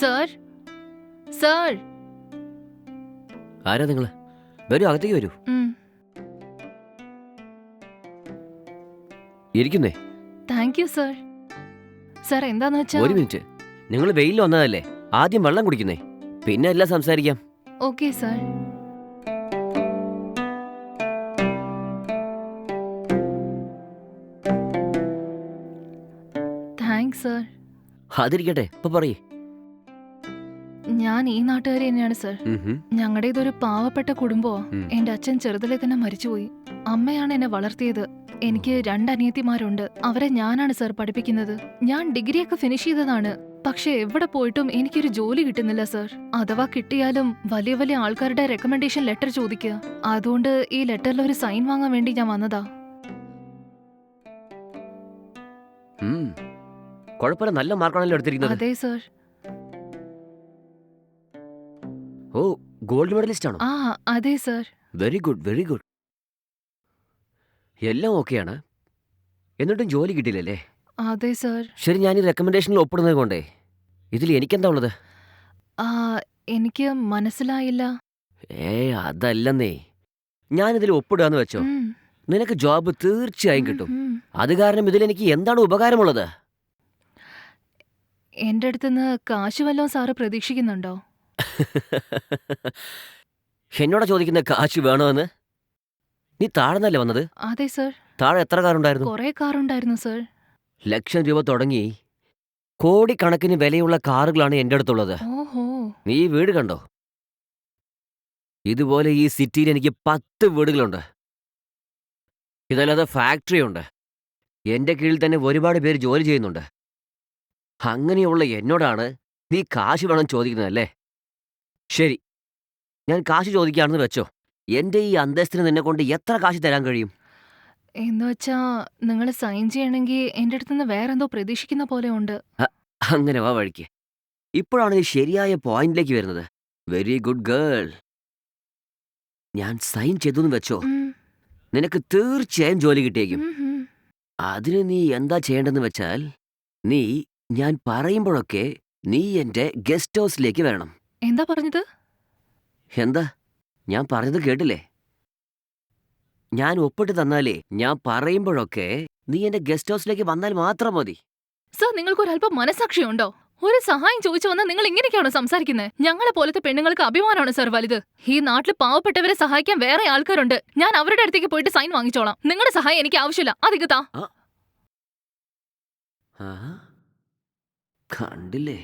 Sir sir. ആരാ നിങ്ങൾ? വരൂ അകത്തേക്ക് വരൂ. ഇരിക്കുന്നേ? Thank you sir. സർ എന്താന്ന് വെച്ചാ ഒരു മിനിറ്റ്. നിങ്ങൾ വെയിൽ വന്നതല്ലേ? ആദ്യം വെള്ളം കുടിക്കുന്നേ. പിന്നെ എല്ലാം സംസാരിക്കാം. Okay sir. സർ. അതിരിക്കട്ടെ ഇപ്പൊ പറയേ. ഞാൻ ഈ നാട്ടുകാരി തന്നെയാണ് സർ. ഞങ്ങളുടെ ഇതൊരു പാവപ്പെട്ട കുടുംബമാ. എന്റെ അച്ഛൻ ചെറുതിലെ തന്നെ മരിച്ചുപോയി. അമ്മയാണ് എന്നെ വളർത്തിയത്. എനിക്ക് രണ്ട് അനിയത്തിമാരുണ്ട് അവരെ ഞാനാണ് സർ പഠിപ്പിക്കുന്നത്. ഞാൻ ഡിഗ്രിയൊക്കെ ഫിനിഷ് ചെയ്തതാണ്. പക്ഷെ എവിടെ പോയിട്ടും എനിക്കൊരു ജോലി കിട്ടുന്നില്ല സർ. അഥവാ കിട്ടിയാലും വലിയ വലിയ ആൾക്കാരുടെ റെക്കമെൻഡേഷൻ ലെറ്റർ ചോദിക്കുക. അതുകൊണ്ട് ഈ ലെറ്ററിൽ ഒരു സൈൻ വാങ്ങാൻ വേണ്ടി ഞാൻ വന്നതാ. കുഴപ്പമില്ല നല്ല മാർക്കാണല്ലോ എടുത്തിരിക്കുന്നത്. അതെ സർ. ഓ ഗോൾഡ് മെഡലിസ്റ്റ് ആണോ ആ അതെ sir. Very good very good. എല്ലാം ഓക്കെയാണ്. എന്നിട്ടും ജോലി കിട്ടിയില്ലല്ലേ? അതെ സർ. ശരി ഞാൻ ഈ റെക്കമെൻഡേഷനിൽ ഒപ്പിടുന്നത് കൊണ്ടേ. ഇതിൽ എനിക്കെന്താ ഉള്ളത്? ആ എനിക്ക് മനസ്സിലായില്ല. ഏ അതല്ലെന്നേ. ഞാനിതിൽ ഒപ്പിടുകയെന്ന് വെച്ചോ. ഉം, നിനക്ക് ജോബ് തീർച്ചയായും കിട്ടും. ഉം. അത് കാരണം ഇതിൽ എനിക്ക് എന്താണ് ഉപകാരമുള്ളത്? എന്റെ അടുത്തുനിന്ന് കാശ് വല്ലതും സാറ് പ്രതീക്ഷിക്കുന്നുണ്ടോ? എന്നോടാ ചോദിക്കുന്ന കാശ് വേണോന്ന്? നീ താഴ്ന്നല്ലേ വന്നത്? അതെ സർ. താഴെ എത്ര കാറുണ്ടായിരുന്നു? കുറെ കാറുണ്ടായിരുന്നു സർ. ലക്ഷം രൂപ തുടങ്ങി. കോടിക്കണക്കിന് വിലയുള്ള കാറുകളാണ് എന്റെ അടുത്തുള്ളത്. ഓഹോ. നീ വീട് കണ്ടോ? ഇതുപോലെ ഈ സിറ്റിയിൽ എനിക്ക് പത്ത് വീടുകളുണ്ട്. ഇതല്ലാതെ ഫാക്ടറിയുണ്ട് എന്റെ കീഴിൽ തന്നെ ഒരുപാട് പേര് ജോലി ചെയ്യുന്നുണ്ട്. അങ്ങനെയുള്ള എന്നോടാണ് നീ കാശ് വേണം ചോദിക്കുന്നതല്ലേ? ശരി ഞാൻ കാശ് ചോദിക്കുകയാണെന്ന് വെച്ചോ. എന്റെ ഈ അന്തസ്സിന് നിന്നെ കൊണ്ട് എത്ര കാശ് തരാൻ കഴിയും? എന്ന് വെച്ചാ നിങ്ങൾ സൈൻ ചെയ്യണമെങ്കിൽ എന്റെ അടുത്തുനിന്ന് വേറെന്തോ പ്രതീക്ഷിക്കുന്ന പോലെ ഉണ്ട്. അങ്ങനെ വാ വഴിക്ക്. ഇപ്പോഴാണ് നീ ശരിയായ പോയിന്റിലേക്ക് വരുന്നത്. വെരി ഗുഡ് ഗേൾ ഞാൻ സൈൻ ചെയ്തു എന്ന് വെച്ചോ നിനക്ക് തീർച്ചയായും ജോലി കിട്ടിയേക്കും. അതിന് നീ എന്താ ചെയ്യേണ്ടെന്ന് വെച്ചാൽ നീ ഞാൻ പറയുമ്പോഴൊക്കെ നീ എന്റെ ഗസ്റ്റ് ഹൗസിലേക്ക് വരണം. എന്താ പറഞ്ഞത്? എന്താ? ഞാൻ പറഞ്ഞത് കേട്ടില്ലേ? ഞാൻ ഒപ്പിട്ട് തന്നാലേ ഞാൻ പറയുമ്പോഴൊക്കെ നീ എന്റെ ഗസ്റ്റ് ഹൗസിലേക്ക് വന്നാൽ മാത്രം മതി. സർ നിങ്ങൾക്ക് ഒരല്പം മനസാക്ഷി മനസാക്ഷിയുണ്ടോ ഒരു സഹായം ചോദിച്ചു വന്നാൽ നിങ്ങൾ ഇങ്ങനെയൊക്കെയാണോ സംസാരിക്കുന്നത്? ഞങ്ങളെ പോലത്തെ പെണ്ണുങ്ങൾക്ക് അഭിമാനമാണ് സർ വലുത്. ഈ നാട്ടിൽ പാവപ്പെട്ടവരെ സഹായിക്കാൻ വേറെ ആൾക്കാരുണ്ട്. ഞാൻ അവരുടെ അടുത്തേക്ക് പോയിട്ട് സൈൻ വാങ്ങിച്ചോളാം. നിങ്ങളുടെ സഹായം എനിക്ക് ആവശ്യമില്ല. അധികത്താ ആ. കണ്ടില്ലേ?